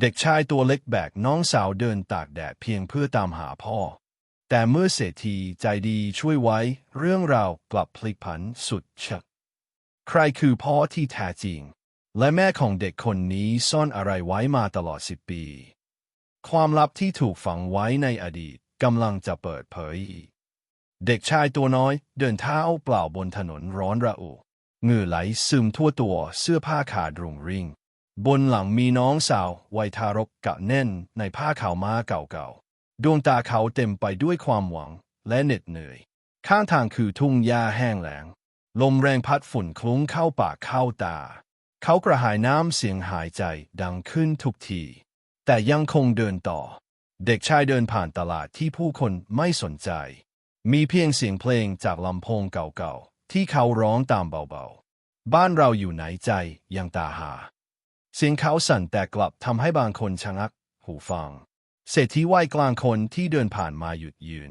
เด็กชายตัวเล็กแบกน้องสาวเดินตากแดดเพียงเพื่อตามหาพ่อ แต่เมื่อเศรษฐีใจดีช่วยไว้ เรื่องราวกลับพลิกผันสุดเฉกใครคือพ่อที่แท้จริง และแม่ของเด็กคนนี้ซ่อนอะไรไว้มาตลอดสิบปี ความลับที่ถูกฝังไว้ในอดีตกำลังจะเปิดเผย เด็กชายตัวน้อยเดินเท้าเปล่าบนถนนร้อนระอุเหงื่อไหลซึมทั่วตัวเสื้อผ้าขาดรุงริ่ง บนหลังมีน้องสาววัยทารกกะแน่นในผ้าขาวม้าเก่าๆ ดวงตาเขาเต็มไปด้วยความหวังและเหน็ดเหนื่อย ข้างทางคือทุ่งหญ้าแห้งแล้ง ลมแรงพัดฝุ่นคลุ้งเข้าปากเข้าตา เขากระหายน้ำเสียงหายใจดังขึ้นทุกที แต่ยังคงเดินต่อ เด็กชายเดินผ่านตลาดที่ผู้คนไม่สนใจ มีเพียงเสียงเพลงจากลำโพงเก่าๆ ที่เขาร้องตามเบาๆ บ้านเราอยู่ไหนใจยังตาหา เสียงเขาสั่นแต่กลับทำให้บางคนชะงัก หูฟัง เศรษฐีวัยกลางคนที่เดินผ่านมาหยุดยืน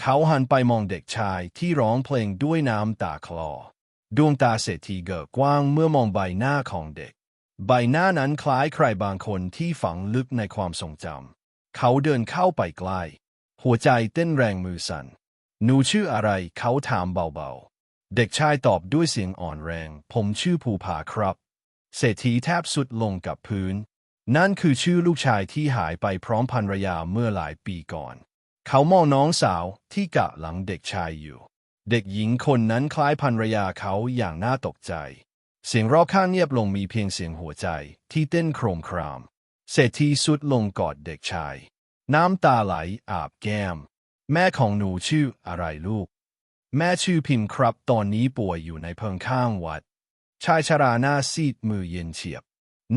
เขาหันไปมองเด็กชายที่ร้องเพลงด้วยน้ำตาคลอ ดวงตาเศรษฐีเกิดกว้างเมื่อมองใบหน้าของเด็ก ใบหน้านั้นคล้ายใครบางคนที่ฝังลึกในความทรงจำ เขาเดินเข้าไปใกล้ หัวใจเต้นแรงมือสั่น หนูชื่ออะไรเขาถามเบาๆ เด็กชายตอบด้วยเสียงอ่อนแรง ผมชื่อภูผาครับ เศรษฐีแทบสุดลงกับพื้น นั่นคือชื่อลูกชายที่หายไปพร้อมภรรยาเมื่อหลายปีก่อน เขามองน้องสาวที่กะหลังเด็กชายอยู่ เด็กหญิงคนนั้นคล้ายภรรยาเขาอย่างน่าตกใจ เสียงรอบข้างเงียบลงมีเพียงเสียงหัวใจที่เต้นโครมคราม เศรษฐีสุดลงกอดเด็กชาย น้ำตาไหลอาบแก้ม แม่ของหนูชื่ออะไรลูก แม่ชื่อพิมพ์ครับ ตอนนี้ป่วยอยู่ในเพิงข้างวัด ชายชราหน้าซีดมือเย็นเฉียบ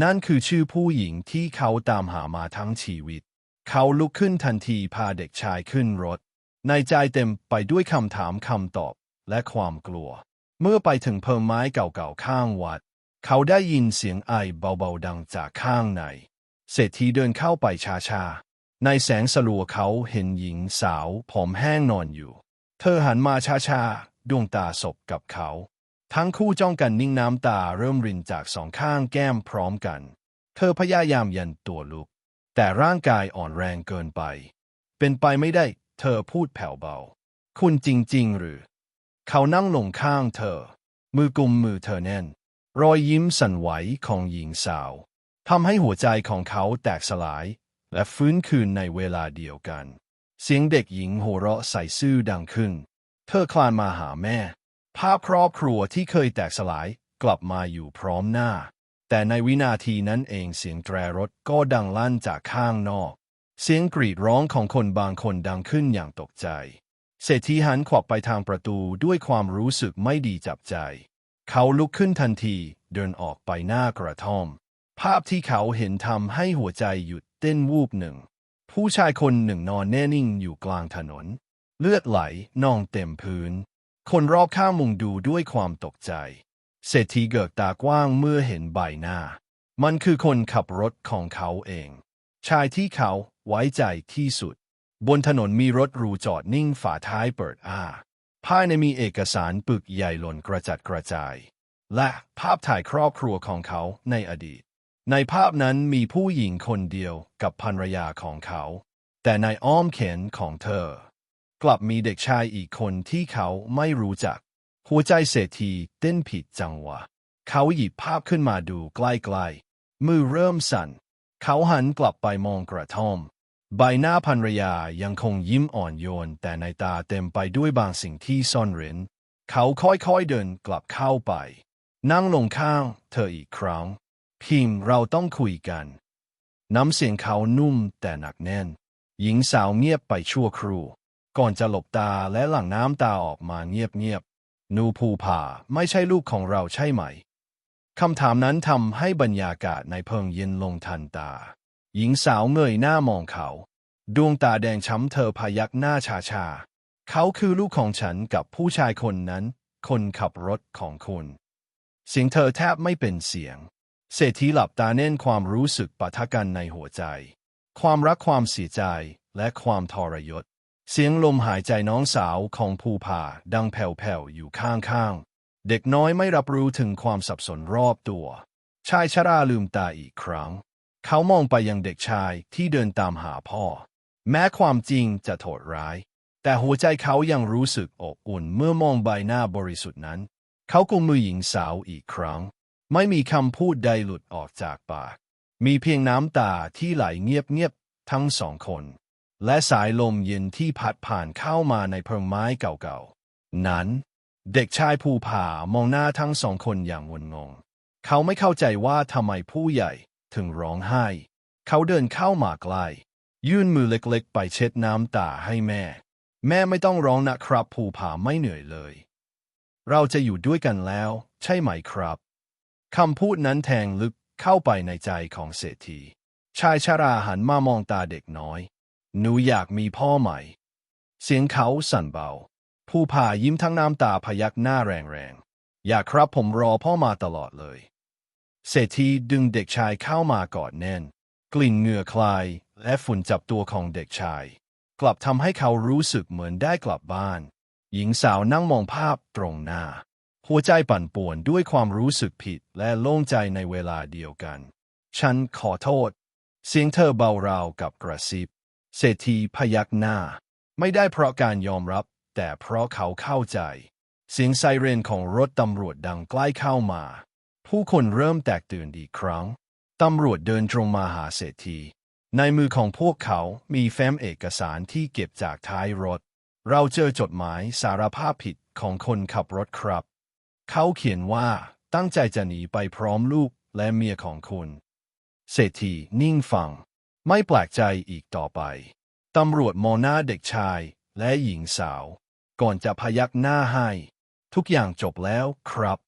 นั่นคือชื่อผู้หญิงที่เขาตามหามาทั้งชีวิต เขาลุกขึ้นทันทีพาเด็กชายขึ้นรถ ในใจเต็มไปด้วยคำถามคำตอบและความกลัว เมื่อไปถึงเพิงไม้เก่าๆข้างวัด เขาได้ยินเสียงไอเบาๆดังจากข้างใน เศรษฐีเดินเข้าไปช้าๆ ในแสงสลัวเขาเห็นหญิงสาวผอมแห้งนอนอยู่ เธอหันมาช้าๆ ดวงตาสบกับเขา ทั้งคู่จ้องกันนิ่งน้ำตาเริ่มรินจากสองข้างแก้มพร้อมกัน เธอพยายามยันตัวลุก แต่ร่างกายอ่อนแรงเกินไป เป็นไปไม่ได้ เธอพูดแผ่วเบา คุณจริง ๆ หรือ เขานั่งลงข้างเธอ มือกุมมือเธอแน่น รอยยิ้มสั่นไหวของหญิงสาวทำให้หัวใจของเขาแตกสลาย และฟื้นคืนในเวลาเดียวกัน เสียงเด็กหญิงโห่เราะใส่ซื่อดังขึ้น เธอคลานมาหาแม่ ภาพครอบครัวที่เคยแตกสลายกลับมาอยู่พร้อมหน้า แต่ในวินาทีนั้นเองเสียงแตรรถก็ดังลั่นจากข้างนอก เสียงกรีดร้องของคนบางคนดังขึ้นอย่างตกใจ เศรษฐีหันขวับไปทางประตูด้วยความรู้สึกไม่ดีจับใจ เขาลุกขึ้นทันทีเดินออกไปหน้ากระท่อม ภาพที่เขาเห็นทำให้หัวใจหยุดเต้นวูบหนึ่ง ผู้ชายคนหนึ่งนอนแน่นิ่งอยู่กลางถนน เลือดไหลนองเต็มพื้น คนรอบข้างมุงดูด้วยความตกใจ เศรษฐีเกิดตากว้างเมื่อเห็นใบหน้า มันคือคนขับรถของเขาเอง ชายที่เขาไว้ใจที่สุด บนถนนมีรถรูจอดนิ่งฝาท้ายเปิดอ้าภายในมีเอกสารปึกใหญ่หล่นกระจัดกระจาย และภาพถ่ายครอบครัวของเขาในอดีต ในภาพนั้นมีผู้หญิงคนเดียวกับภรรยาของเขา แต่ในอ้อมแขนของเธอ กลับมีเด็กชายอีกคนที่เขาไม่รู้จัก หัวใจเศรษฐีเต้นผิดจังหวะ เขาหยิบภาพขึ้นมาดูใกล้ๆ มือเริ่มสั่น เขาหันกลับไปมองกระท่อม ใบหน้าภรรยายังคงยิ้มอ่อนโยน แต่ในตาเต็มไปด้วยบางสิ่งที่ซ่อนเร้น เขาค่อยๆเดินกลับเข้าไป นั่งลงข้างเธออีกครั้ง พิมพ์เราต้องคุยกัน น้ำเสียงเขานุ่มแต่หนักแน่น หญิงสาวเงียบไปชั่วครู่ ก่อนจะหลบตาและหลั่งน้ำตาออกมาเงียบๆนูภูผาไม่ใช่ลูกของเราใช่ไหมคำถามนั้นทำให้บรรยากาศในเพิงเย็นลงทันตา หญิงสาวเงยหน้ามองเขา ดวงตาแดงช้ำเธอพยักหน้าชาชาๆเขาคือลูกของฉันกับผู้ชายคนนั้น คนขับรถของคุณ เสียงเธอแทบไม่เป็นเสียง เศรษฐีหลับตาเน่นความรู้สึกปะทะกันในหัวใจ ความรักความเสียใจและความทรยศ เสียงลมหายใจน้องสาวของภูผาดังแผ่วๆอยู่ข้างๆ เด็กน้อยไม่รับรู้ถึงความสับสนรอบตัว ชายชราลืมตาอีกครั้ง เขามองไปยังเด็กชายที่เดินตามหาพ่อ แม้ความจริงจะโหดร้าย แต่หัวใจเขายังรู้สึกอบอุ่นเมื่อมองใบหน้าบริสุทธิ์นั้น เขากุมมือหญิงสาวอีกครั้ง ไม่มีคำพูดใดหลุดออกจากปาก มีเพียงน้ำตาที่ไหลเงียบๆทั้งสองคน และสายลมเย็นที่พัดผ่านเข้ามาในเพิงไม้เก่าๆ นั้น เด็กชายภูผามองหน้าทั้งสองคนอย่างงุนงง เขาไม่เข้าใจว่าทำไมผู้ใหญ่ถึงร้องไห้ เขาเดินเข้ามาใกล้ยื่นมือเล็กๆ ไปเช็ดน้ำตาให้แม่ แม่ไม่ต้องร้องนะครับ ภูผาไม่เหนื่อยเลย เราจะอยู่ด้วยกันแล้ว ใช่ไหมครับคำพูดนั้นแทงลึกเข้าไปในใจของเศรษฐี ชายชราหันมามองตาเด็กน้อย หนูอยากมีพ่อใหม่ เสียงเขาสั่นเบา ผู้ผ่ายิ้มทั้งน้ำตาพยักหน้าแรงๆ อยากครับผมรอพ่อมาตลอดเลย เศรษฐีดึงเด็กชายเข้ามากอดแน่น กลิ่นเหงื่อคลาย และฝุ่นจับตัวของเด็กชาย กลับทำให้เขารู้สึกเหมือนได้กลับบ้าน หญิงสาวนั่งมองภาพตรงหน้า หัวใจปั่นป่วนด้วยความรู้สึกผิดและโล่งใจในเวลาเดียวกัน ฉันขอโทษ เสียงเธอเบาราวกับกระซิบ เศรษฐีพยักหน้า ไม่ได้เพราะการยอมรับ แต่เพราะเขาเข้าใจ เสียงไซเรนของรถตำรวจดังใกล้เข้ามา ผู้คนเริ่มแตกตื่นอีกครั้งตำรวจเดินตรงมาหาเศรษฐี ในมือของพวกเขามีแฟ้มเอกสารที่เก็บจากท้ายรถ เราเจอจดหมายสารภาพผิดของคนขับรถครับ เขาเขียนว่าตั้งใจจะหนีไปพร้อมลูกและเมียของคุณ เศรษฐีนิ่งฟัง ไม่แปลกใจอีกต่อไป ตำรวจมองหน้าเด็กชายและหญิงสาว ก่อนจะพยักหน้าให้ ทุกอย่างจบแล้วครับ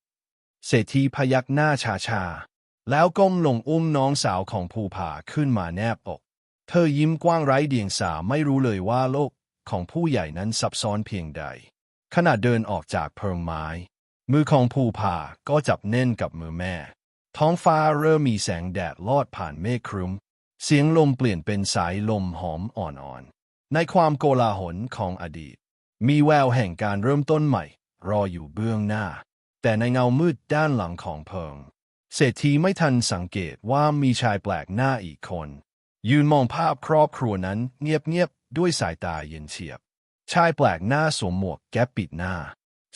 เศรษฐีพยักหน้าชาๆ แล้วก้มลงอุ้มน้องสาวของภูผาขึ้นมาแนบอก เธอยิ้มกว้างไร้เดียงสาไม่รู้เลยว่าโลกของผู้ใหญ่นั้นซับซ้อนเพียงใด ขณะเดินออกจากเพิงไม้ มือของภูผาก็จับแน่นกับมือแม่ ท้องฟ้าเริ่มมีแสงแดดลอดผ่านเมฆครึ้ม เสียงลมเปลี่ยนเป็นสายลมหอมอ่อนๆ ในความโกลาหลของอดีต มีแววแห่งการเริ่มต้นใหม่ รออยู่เบื้องหน้า แต่ในเงามืดด้านหลังของเพิง เศรษฐีไม่ทันสังเกตว่ามีชายแปลกหน้าอีกคน ยืนมองภาพครอบครัวนั้นเงียบๆ ด้วยสายตาเย็นเฉียบ ชายแปลกหน้าสวมหมวกแก๊ปปิดหน้า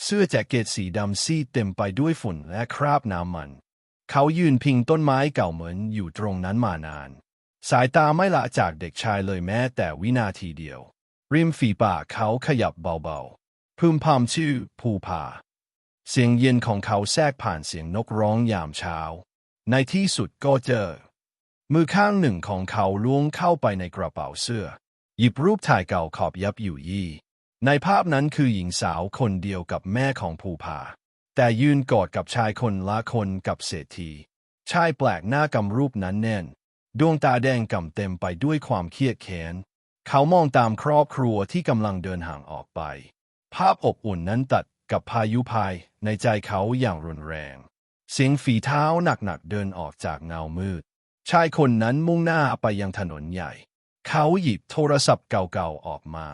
เสื้อแจ็คเก็ตสีดำซีดเต็มไปด้วยฝุ่นและคราบน้ำมัน เขายืนพิงต้นไม้เก่าเหมือนอยู่ตรงนั้นมานาน สายตาไม่ละจากเด็กชายเลยแม้แต่วินาทีเดียว ริมฝีปากเขาขยับเบาๆพึมพำชื่อภูผาเสียงเย็นของเขาแทรกผ่านเสียงนกร้องยามเช้า ในที่สุดก็เจอ มือข้างหนึ่งของเขาล้วงเข้าไปในกระเป๋าเสื้อ หยิบรูปถ่ายเก่าขอบยับอยู่ยี่ ในภาพนั้นคือหญิงสาวคนเดียวกับแม่ของภูผาแต่ยืนกอดกับชายคนละคนกับเศรษฐีชายแปลกหน้ากำรูปนั้นแน่น ดวงตาแดงก่ำเต็มไปด้วยความเครียดแค้น เขามองตามครอบครัวที่กำลังเดินห่างออกไป ภาพอบอุ่นนั้นตัดกับพายุภายในใจเขาอย่างรุนแรง เสียงฝีเท้าหนักๆเดินออกจากเงามืด ชายคนนั้นมุ่งหน้าไปยังถนนใหญ่ เขาหยิบโทรศัพท์เก่าๆออกมา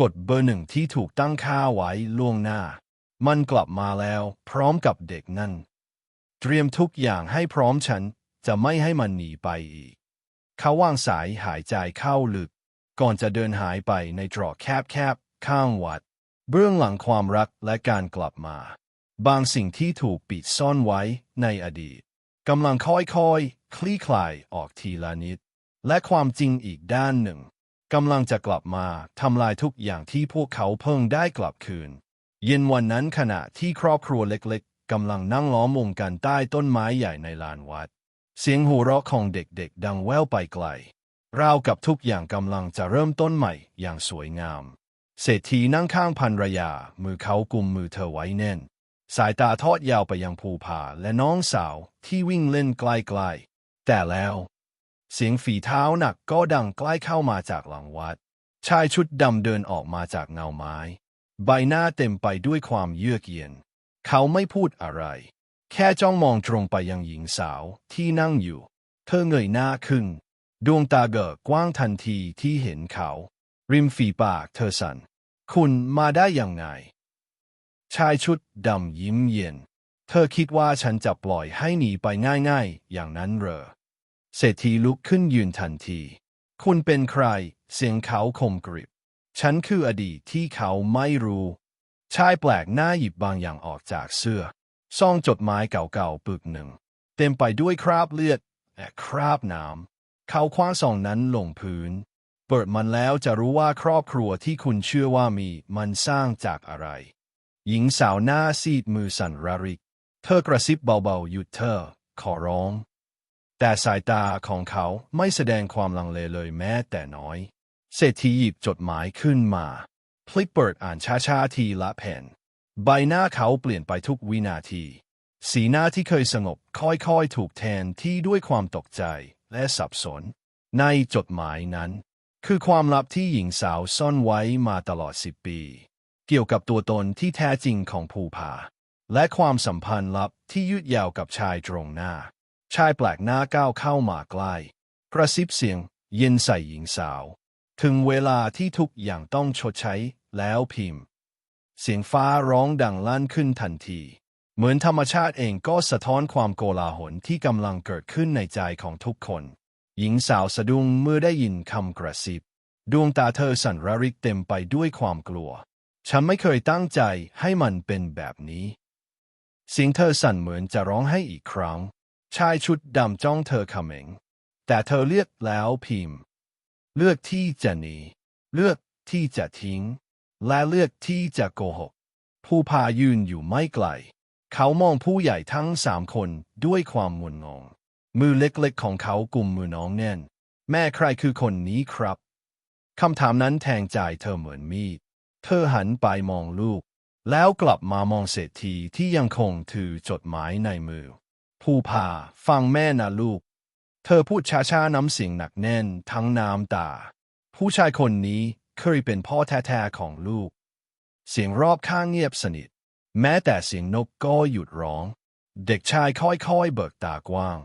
กดเบอร์หนึ่งที่ถูกตั้งค่าไว้ล่วงหน้า มันกลับมาแล้วพร้อมกับเด็กนั่น เตรียมทุกอย่างให้พร้อมฉัน จะไม่ให้มันหนีไปอีก เขาวางสายหายใจเข้าลึก ก่อนจะเดินหายไปในตรอกแคบๆ ข้างวัด เบื้องหลังความรักและการกลับมา บางสิ่งที่ถูกปิดซ่อนไว้ในอดีตกำลังค่อยๆ คลี่คลายออกทีละนิด และความจริงอีกด้านหนึ่งกำลังจะกลับมาทำลายทุกอย่างที่พวกเขาเพิ่งได้กลับคืน เย็นวันนั้นขณะที่ครอบครัวเล็กๆกำลังนั่งล้อมวงกันใต้ต้นไม้ใหญ่ในลานวัด เสียงหัวเราะของเด็กๆ ดังแว่วไปไกล ราวกับทุกอย่างกำลังจะเริ่มต้นใหม่อย่างสวยงาม เศรษฐีนั่งข้างภรรยา มือเขากุมมือเธอไว้แน่น สายตาทอดยาวไปยังภูผาและน้องสาวที่วิ่งเล่นใกล้ๆ แต่แล้ว เสียงฝีเท้าหนักก็ดังใกล้เข้ามาจากหลังวัด ชายชุดดำเดินออกมาจากเงาไม้ ใบหน้าเต็มไปด้วยความเยือกเย็น เขาไม่พูดอะไร แค่จ้องมองตรงไปยังหญิงสาวที่นั่งอยู่ เธอเงยหน้าขึ้น ดวงตาเกิดกว้างทันทีที่เห็นเขา ริมฝีปากเธอสัน่น คุณมาได้อยังไง ชายชุดดำยิ้มเย็น เธอคิดว่าฉันจะปล่อยให้หนีไปง่ายๆ อย่างนั้นเหรอ เศรษฐีลุกขึ้นยืนทันที คุณเป็นใคร เสียงเขาคมกริบ ฉันคืออดีตที่เขาไม่รู้ ชายแปลกหน้าหยิบบางอย่างออกจากเสื้อ ซองจดหมายเก่าๆปึกหนึ่ง เต็มไปด้วยคราบเลือดและคราบน้ำเขาคว้าซองนั้นลงพื้น เปิดมันแล้วจะรู้ว่าครอบครัวที่คุณเชื่อว่ามีมันสร้างจากอะไร หญิงสาวหน้าซีดมือสั่นระริก เธอกระซิบเบาๆหยุดเธอ ขอร้อง แต่สายตาของเขาไม่แสดงความลังเลเลยแม้แต่น้อย เศรษฐีหยิบจดหมายขึ้นมาพลิกเปิดอ่านช้าๆทีละแผ่น ใบหน้าเขาเปลี่ยนไปทุกวินาที สีหน้าที่เคยสงบค่อยๆ ถูกแทนที่ด้วยความตกใจและสับสน ในจดหมายนั้น คือความลับที่หญิงสาวซ่อนไว้มาตลอดสิบปี เกี่ยวกับตัวตนที่แท้จริงของภูผา และความสัมพันธ์ลับที่ยืดยาวกับชายตรงหน้า ชายแปลกหน้าก้าวเข้ามาใกล้กระซิบเสียงเย็นใส่หญิงสาว ถึงเวลาที่ทุกอย่างต้องชดใช้แล้วพิมพ์ เสียงฟ้าร้องดังลั่นขึ้นทันที เหมือนธรรมชาติเองก็สะท้อนความโกลาหลที่กำลังเกิดขึ้นในใจของทุกคน หญิงสาวสะดุ้งเมื่อได้ยินคำกระซิบ ดวงตาเธอสั่นระริกเต็มไปด้วยความกลัว ฉันไม่เคยตั้งใจให้มันเป็นแบบนี้ เสียงเธอสั่นเหมือนจะร้องให้อีกครั้ง ชายชุดดำจ้องเธอเขม็ง แต่เธอเลือกแล้วพิมพ์ เลือกที่จะหนี เลือกที่จะทิ้ง และเลือกที่จะโกหก ผู้พายืนอยู่ไม่ไกล เขามองผู้ใหญ่ทั้งสามคนด้วยความงุนงง มือเล็กๆของเขากุมมือน้องแน่น แม่ใครคือคนนี้ครับ คำถามนั้นแทงใจเธอเหมือนมีด เธอหันไปมองลูก แล้วกลับมามองเศรษฐีที่ยังคงถือจดหมายในมือ ผู้พาฟังแม่นะลูก เธอพูดช้าๆน้ำเสียงหนักแน่นทั้งน้ำตา ผู้ชายคนนี้ เคยเป็นพ่อแท้ๆของลูก เสียงรอบข้างเงียบสนิท แม้แต่เสียงนกก็หยุดร้อง เด็กชายค่อยๆเบิกตากว้าง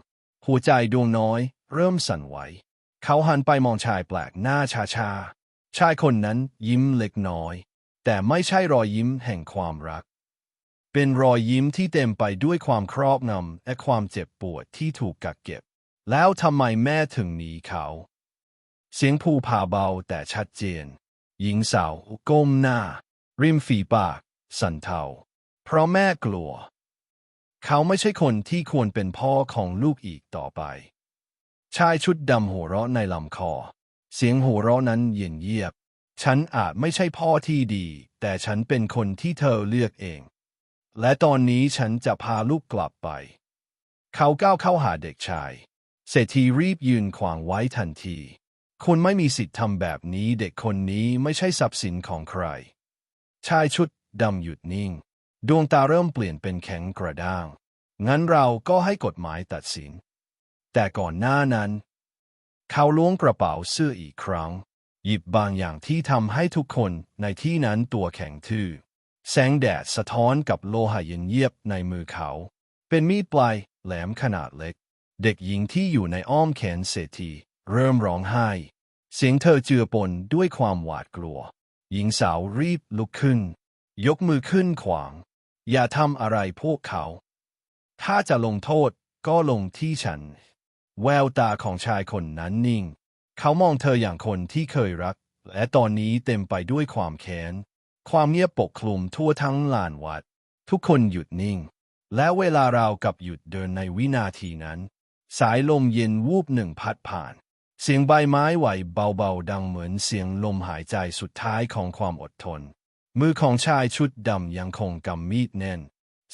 หัวใจดวงน้อย เริ่มสั่นไหว เขาหันไปมองชายแปลกหน้าชาๆชายคนนั้นยิ้มเล็กน้อย แต่ไม่ใช่รอยยิ้มแห่งความรัก เป็นรอยยิ้มที่เต็มไปด้วยความครอบงำและความเจ็บปวดที่ถูกกักเก็บ แล้วทำไมแม่ถึงหนีเขา เสียงภูผาเบาแต่ชัดเจน หญิงสาวก้มหน้า ริมฝีปาก สั่นเทา เพราะแม่กลัว เขาไม่ใช่คนที่ควรเป็นพ่อของลูกอีกต่อไป ชายชุดดำหัวเราะในลำคอ เสียงหัวเราะนั้นเย็นเยียบ ฉันอาจไม่ใช่พ่อที่ดี แต่ฉันเป็นคนที่เธอเลือกเอง และตอนนี้ฉันจะพาลูกกลับไป เขาก้าวเข้าหาเด็กชายเศรษฐีรีบยืนขวางไว้ทันที คุณไม่มีสิทธิ์ทำแบบนี้เด็กคนนี้ไม่ใช่ทรัพย์สินของใคร ชายชุดดำหยุดนิ่ง ดวงตาเริ่มเปลี่ยนเป็นแข็งกระด้าง งั้นเราก็ให้กฎหมายตัดสิน แต่ก่อนหน้านั้น เขาล้วงกระเป๋าเสื้ออีกครั้ง หยิบบางอย่างที่ทำให้ทุกคนในที่นั้นตัวแข็งทื่อ แสงแดดสะท้อนกับโลหะเย็นเยียบในมือเขา เป็นมีดปลายแหลมขนาดเล็ก เด็กหญิงที่อยู่ในอ้อมแขนเศรษฐี เริ่มร้องไห้ เสียงเธอเจือปนด้วยความหวาดกลัว หญิงสาวรีบลุกขึ้น ยกมือขึ้นขวาง อย่าทำอะไรพวกเขา ถ้าจะลงโทษก็ลงที่ฉัน แววตาของชายคนนั้นนิ่ง เขามองเธออย่างคนที่เคยรัก และตอนนี้เต็มไปด้วยความแค้น ความเงียบปกคลุมทั่วทั้งลานวัด ทุกคนหยุดนิ่ง และเวลาราวกับหยุดเดินในวินาทีนั้น สายลมเย็นวูบหนึ่งพัดผ่าน เสียงใบไม้ไหวเบาๆ ดังเหมือนเสียงลมหายใจสุดท้ายของความอดทน มือของชายชุดดำยังคงกำมีดแน่น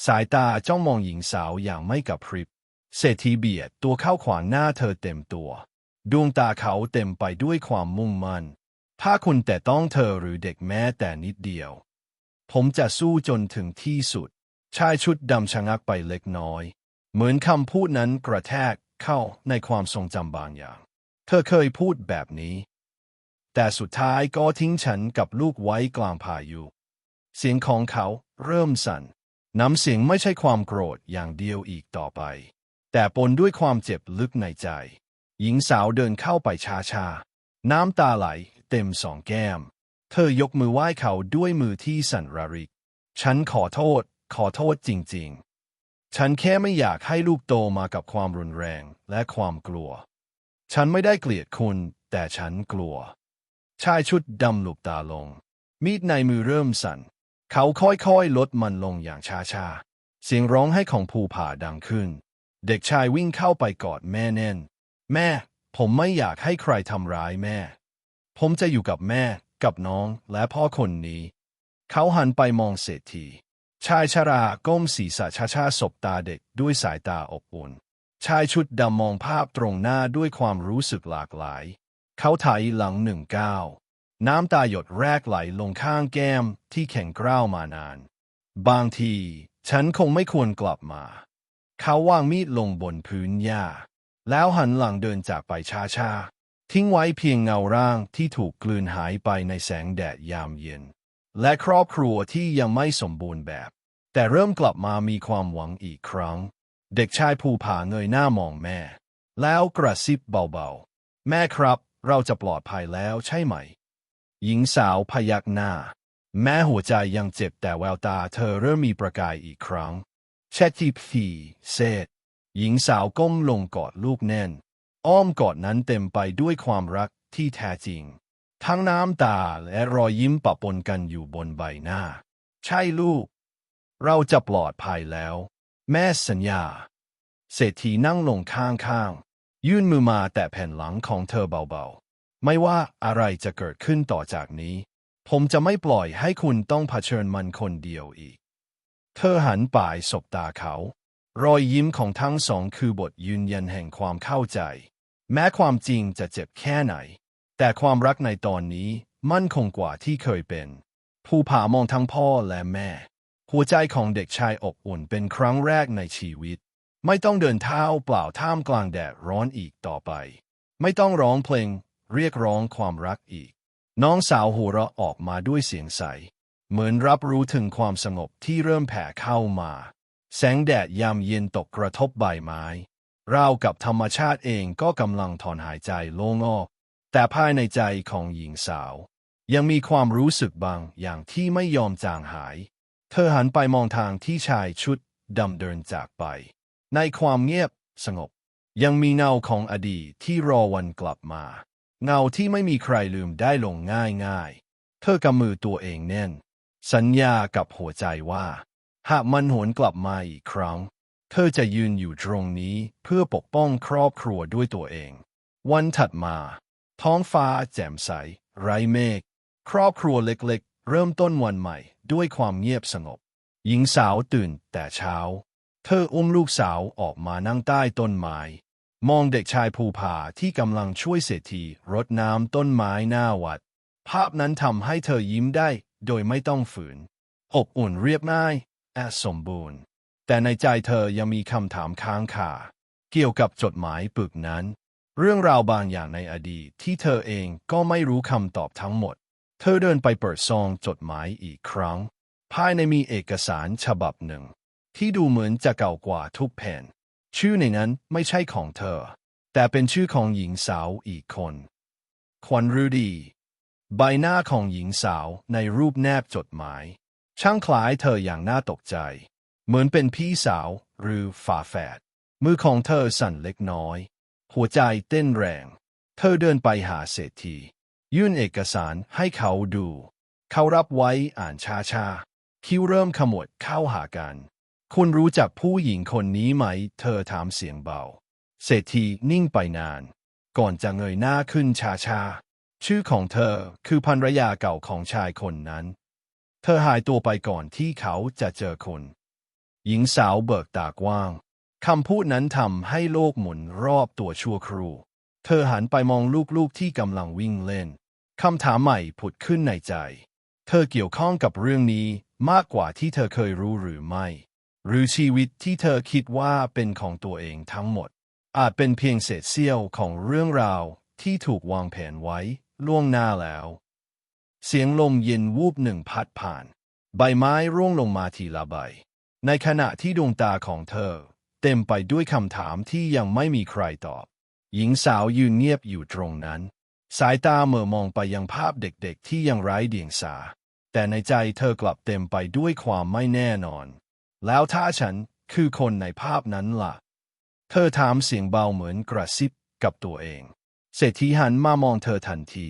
สายตาจ้องมองหญิงสาวอย่างไม่กระพริบ เศรษฐีเบียดตัวเข้าขวางหน้าเธอเต็มตัว ดวงตาเขาเต็มไปด้วยความมุ่งมั่น ถ้าคุณแต่ต้องเธอหรือเด็กแม้แต่นิดเดียว ผมจะสู้จนถึงที่สุด ชายชุดดำชะงักไปเล็กน้อย เหมือนคำพูดนั้นกระแทกเข้าในความทรงจำบางอย่าง เธอเคยพูดแบบนี้ แต่สุดท้ายก็ทิ้งฉันกับลูกไว้กลางพายุ เสียงของเขาเริ่มสั่น น้ำเสียงไม่ใช่ความโกรธอย่างเดียวอีกต่อไป แต่ปนด้วยความเจ็บลึกในใจ หญิงสาวเดินเข้าไปช้าๆ น้ำตาไหลเต็มสองแก้ม เธอยกมือไหว้เขาด้วยมือที่สั่นระริก ฉันขอโทษ ขอโทษจริง ๆ ฉันแค่ไม่อยากให้ลูกโตมากับความรุนแรงและความกลัว ฉันไม่ได้เกลียดคุณ แต่ฉันกลัว ชายชุดดำหลบตาลง มีดในมือเริ่มสั่น เขาค่อยๆ ลดมันลงอย่างช้าๆ เสียงร้องไห้ของภูผาดังขึ้น เด็กชายวิ่งเข้าไปกอดแม่แน่น แม่ ผมไม่อยากให้ใครทำร้ายแม่ ผมจะอยู่กับแม่ กับน้องและพ่อคนนี้ เขาหันไปมองเศรษฐีชายชราก้มศีรษะช้าๆสบตาเด็กด้วยสายตาอบอุ่น ชายชุดดำมองภาพตรงหน้าด้วยความรู้สึกหลากหลาย เขาไถหลังหนึ่งก้าวน้ำตาหยดแรกไหลลงข้างแก้มที่แข็งกร้าวมานาน บางที ฉันคงไม่ควรกลับมา เขาวางมีดลงบนพื้นหญ้า แล้วหันหลังเดินจากไปช้าๆ ทิ้งไว้เพียงเงาร่างที่ถูกกลืนหายไปในแสงแดดยามเย็น และครอบครัวที่ยังไม่สมบูรณ์แบบ แต่เริ่มกลับมามีความหวังอีกครั้ง เด็กชายภูผาเงยหน้ามองแม่ แล้วกระซิบเบาๆ แม่ครับ เราจะปลอดภัยแล้วใช่ไหม หญิงสาวพยักหน้า แม้หัวใจยังเจ็บแต่แววตาเธอเริ่มมีประกายอีกครั้งแชททีพีเซดหญิงสาวก้มลงกอดลูกแน่น อ้อมกอดนั้นเต็มไปด้วยความรักที่แท้จริง ทั้งน้ำตาและรอยยิ้มปะปนกันอยู่บนใบหน้า ใช่ลูก เราจะปลอดภัยแล้ว แม่สัญญา เศรษฐีนั่งลงข้างๆ ยื่นมือมาแต่แผ่นหลังของเธอเบาๆ ไม่ว่าอะไรจะเกิดขึ้นต่อจากนี้ ผมจะไม่ปล่อยให้คุณต้องเผชิญมันคนเดียวอีก เธอหันไปสบตาเขา รอยยิ้มของทั้งสองคือบทยืนยันแห่งความเข้าใจ แม้ความจริงจะเจ็บแค่ไหน แต่ความรักในตอนนี้มั่นคงกว่าที่เคยเป็น ภูผามองทั้งพ่อและแม่ หัวใจของเด็กชายอบอุ่นเป็นครั้งแรกในชีวิต ไม่ต้องเดินเท้าเปล่าท่ามกลางแดดร้อนอีกต่อไป ไม่ต้องร้องเพลง เรียกร้องความรักอีก น้องสาวหัวเราะออกมาด้วยเสียงใส เหมือนรับรู้ถึงความสงบที่เริ่มแผ่เข้ามา แสงแดดยามเย็นตกกระทบใบไม้ราวกับธรรมชาติเองก็กำลังถอนหายใจโล่งออก แต่ภายในใจของหญิงสาว ยังมีความรู้สึกบางอย่างที่ไม่ยอมจางหาย เธอหันไปมองทางที่ชายชุดดำเดินจากไป ในความเงียบสงบ ยังมีเงาของอดีตที่รอวันกลับมา เงาที่ไม่มีใครลืมได้ลงง่ายๆเธอกำมือตัวเองแน่น สัญญากับหัวใจว่า หากมันหวนกลับมาอีกครั้ง เธอจะยืนอยู่ตรงนี้เพื่อปกป้องครอบครัวด้วยตัวเอง วันถัดมา ท้องฟ้าแจ่มใส ไร้เมฆครอบครัวเล็กๆ เริ่มต้นวันใหม่ ด้วยความเงียบสงบ หญิงสาวตื่นแต่เช้า เธออุ้มลูกสาวออกมานั่งใต้ต้นไม้ มองเด็กชายภูผาที่กำลังช่วยเศรษฐีรดน้ำต้นไม้หน้าวัด ภาพนั้นทำให้เธอยิ้มได้โดยไม่ต้องฝืน อบอุ่นเรียบง่ายแอสมบูรณ์ แต่ในใจเธอยังมีคำถามค้างคาเกี่ยวกับจดหมายปึกนั้น เรื่องราวบางอย่างในอดีตที่เธอเองก็ไม่รู้คำตอบทั้งหมด เธอเดินไปเปิดซองจดหมายอีกครั้ง ภายในมีเอกสารฉบับหนึ่ง ที่ดูเหมือนจะเก่ากว่าทุกแผ่น ชื่อในนั้นไม่ใช่ของเธอ แต่เป็นชื่อของหญิงสาวอีกคน ควันฤดี ใบหน้าของหญิงสาวในรูปแนบจดหมาย ช่างคล้ายเธออย่างน่าตกใจ เหมือนเป็นพี่สาวหรือฝาแฝด มือของเธอสั่นเล็กน้อย หัวใจเต้นแรง เธอเดินไปหาเศรษฐี ยื่นเอกสารให้เขาดู เขารับไว้อ่านช้าๆคิ้วเริ่มขมวดเข้าหากัน คุณรู้จักผู้หญิงคนนี้ไหม เธอถามเสียงเบา เศรษฐีนิ่งไปนาน ก่อนจะเงยหน้าขึ้นช้าๆชื่อของเธอคือภรรยาเก่าของชายคนนั้น เธอหายตัวไปก่อนที่เขาจะเจอคนหญิงสาวเบิกตากว้างคำพูดนั้นทำให้โลกหมุนรอบตัวชั่วครู่ เธอหันไปมองลูกๆที่กำลังวิ่งเล่น คำถามใหม่ผุดขึ้นในใจ เธอเกี่ยวข้องกับเรื่องนี้มากกว่าที่เธอเคยรู้หรือไม่ หรือชีวิตที่เธอคิดว่าเป็นของตัวเองทั้งหมด อาจเป็นเพียงเศษเสี้ยวของเรื่องราวที่ถูกวางแผนไว้ล่วงหน้าแล้ว เสียงลมเย็นวูบหนึ่งพัดผ่าน ใบไม้ร่วงลงมาทีละใบ ในขณะที่ดวงตาของเธอ เต็มไปด้วยคำถามที่ยังไม่มีใครตอบ หญิงสาวยืนเงียบอยู่ตรงนั้น สายตาเหม่อมองไปยังภาพเด็กๆที่ยังไร้เดียงสา แต่ในใจเธอกลับเต็มไปด้วยความไม่แน่นอน แล้วถ้าฉันคือคนในภาพนั้นล่ะ เธอถามเสียงเบาเหมือนกระซิบกับตัวเอง เศรษฐีหันมามองเธอทันที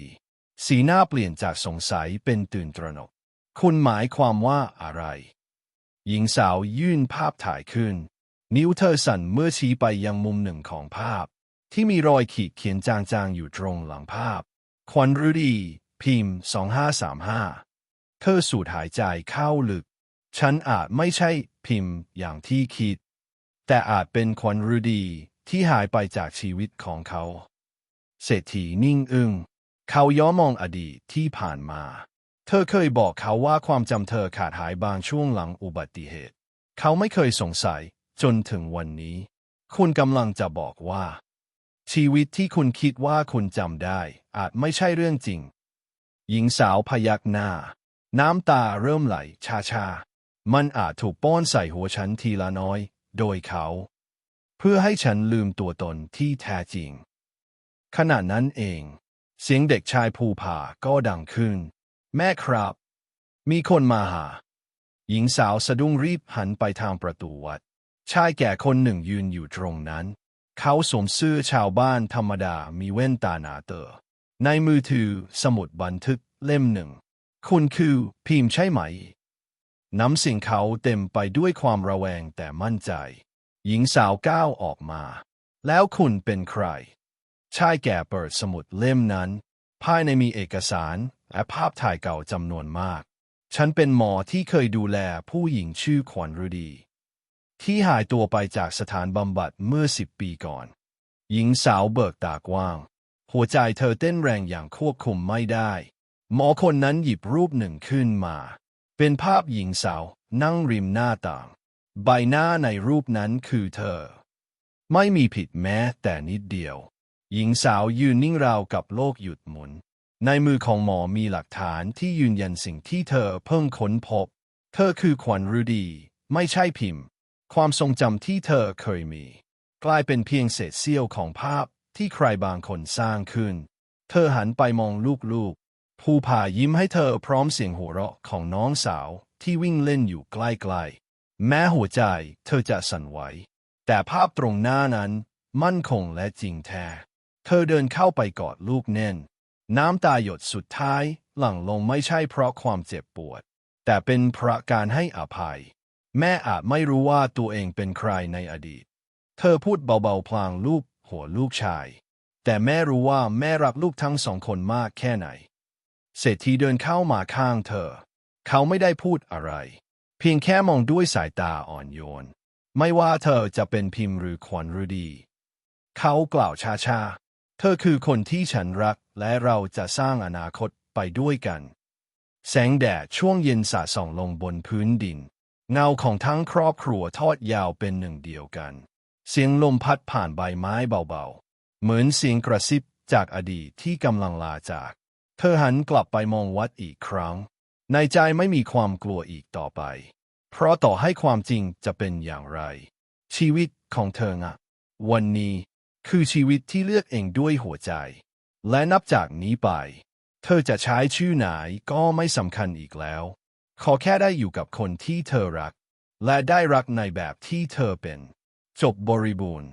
สีหน้าเปลี่ยนจากสงสัยเป็นตื่นตระหนก คุณหมายความว่าอะไร หญิงสาวยื่นภาพถ่ายขึ้น นิ้วเธอสั่นเมื่อชี้ไปยังมุมหนึ่งของภาพ ที่มีรอยขีดเขียนจางๆอยู่ตรงหลังภาพ ควันฤดี พิมพ์ 2535 เธอสูดหายใจเข้าลึก ฉันอาจไม่ใช่พิมพ์อย่างที่คิด แต่อาจเป็นควันฤดีที่หายไปจากชีวิตของเขา เศรษฐีนิ่งอึง้ง เขาย้อนมองอดีตที่ผ่านมา เธอเคยบอกเขาว่าความจำเธอขาดหายบางช่วงหลังอุบัติเหตุ เขาไม่เคยสงสัยจนถึงวันนี้ คุณกำลังจะบอกว่า ชีวิตที่คุณคิดว่าคุณจำได้ อาจไม่ใช่เรื่องจริง หญิงสาวพยักหน้า น้ำตาเริ่มไหลชาๆมันอาจถูกป้อนใส่หัวฉันทีละน้อย โดยเขา เพื่อให้ฉันลืมตัวตนที่แท้จริง ขณะนั้นเอง เสียงเด็กชายภูผาก็ดังขึ้น แม่ครับ มีคนมาหา หญิงสาวสะดุ้งรีบหันไปทางประตูวัด ชายแก่คนหนึ่งยืนอยู่ตรงนั้น เขาสวมเสื้อชาวบ้านธรรมดามีแว่นตาหนาเตอในมือถือสมุดบันทึกเล่มหนึ่ง คุณคือพิมพ์ใช่ไหม น้ำสียงเขาเต็มไปด้วยความระแวงแต่มั่นใจ หญิงสาวก้าวออกมา แล้วคุณเป็นใคร ชายแก่เปิดสมุดเล่มนั้น ภายในมีเอกสารและภาพถ่ายเก่าจำนวนมาก ฉันเป็นหมอที่เคยดูแลผู้หญิงชื่อขวัญฤดี ที่หายตัวไปจากสถานบำบัดเมื่อสิบปีก่อน หญิงสาวเบิกตากว้าง หัวใจเธอเต้นแรงอย่างควบคุมไม่ได้ หมอคนนั้นหยิบรูปหนึ่งขึ้นมา เป็นภาพหญิงสาวนั่งริมหน้าต่าง ใบหน้าในรูปนั้นคือเธอ ไม่มีผิดแม้แต่นิดเดียว หญิงสาวยืนนิ่งราวกับโลกหยุดหมุน ในมือของหมอมีหลักฐานที่ยืนยันสิ่งที่เธอเพิ่งค้นพบ เธอคือขวัญฤดี ไม่ใช่พิมพ์ ความทรงจำที่เธอเคยมี กลายเป็นเพียงเศษเสี้ยวของภาพที่ใครบางคนสร้างขึ้น เธอหันไปมองลูกๆ ภูผายิ้มให้เธอพร้อมเสียงหัวเราะของน้องสาวที่วิ่งเล่นอยู่ใกล้ๆ แม้หัวใจเธอจะสั่นไหว แต่ภาพตรงหน้านั้นมั่นคงและจริงแท้ เธอเดินเข้าไปกอดลูกแน่น น้ำตาหยดสุดท้ายหลั่งลงไม่ใช่เพราะความเจ็บปวด แต่เป็นเพราะการให้อภัย แม่อาจไม่รู้ว่าตัวเองเป็นใครในอดีต เธอพูดเบาๆพลางลูกหัวลูกชาย แต่แม่รู้ว่าแม่รักลูกทั้งสองคนมากแค่ไหน เศรษฐีเดินเข้ามาข้างเธอ เขาไม่ได้พูดอะไร เพียงแค่มองด้วยสายตาอ่อนโยน ไม่ว่าเธอจะเป็นพิมพ์หรือขวัญฤดี เขากล่าวช้าๆ เธอคือคนที่ฉันรักและเราจะสร้างอนาคตไปด้วยกัน แสงแดดช่วงเย็นสาดส่องลงบนพื้นดิน เงาของทั้งครอบครัวทอดยาวเป็นหนึ่งเดียวกัน เสียงลมพัดผ่านใบไม้เบาๆ เหมือนเสียงกระซิบจากอดีตที่กำลังลาจาก เธอหันกลับไปมองวัดอีกครั้ง ในใจไม่มีความกลัวอีกต่อไป เพราะต่อให้ความจริงจะเป็นอย่างไร ชีวิตของเธออะวันนี้คือชีวิตที่เลือกเองด้วยหัวใจ และนับจากนี้ไป เธอจะใช้ชื่อไหนก็ไม่สำคัญอีกแล้ว ขอแค่ได้อยู่กับคนที่เธอรัก และได้รักในแบบที่เธอเป็น จบบริบูรณ์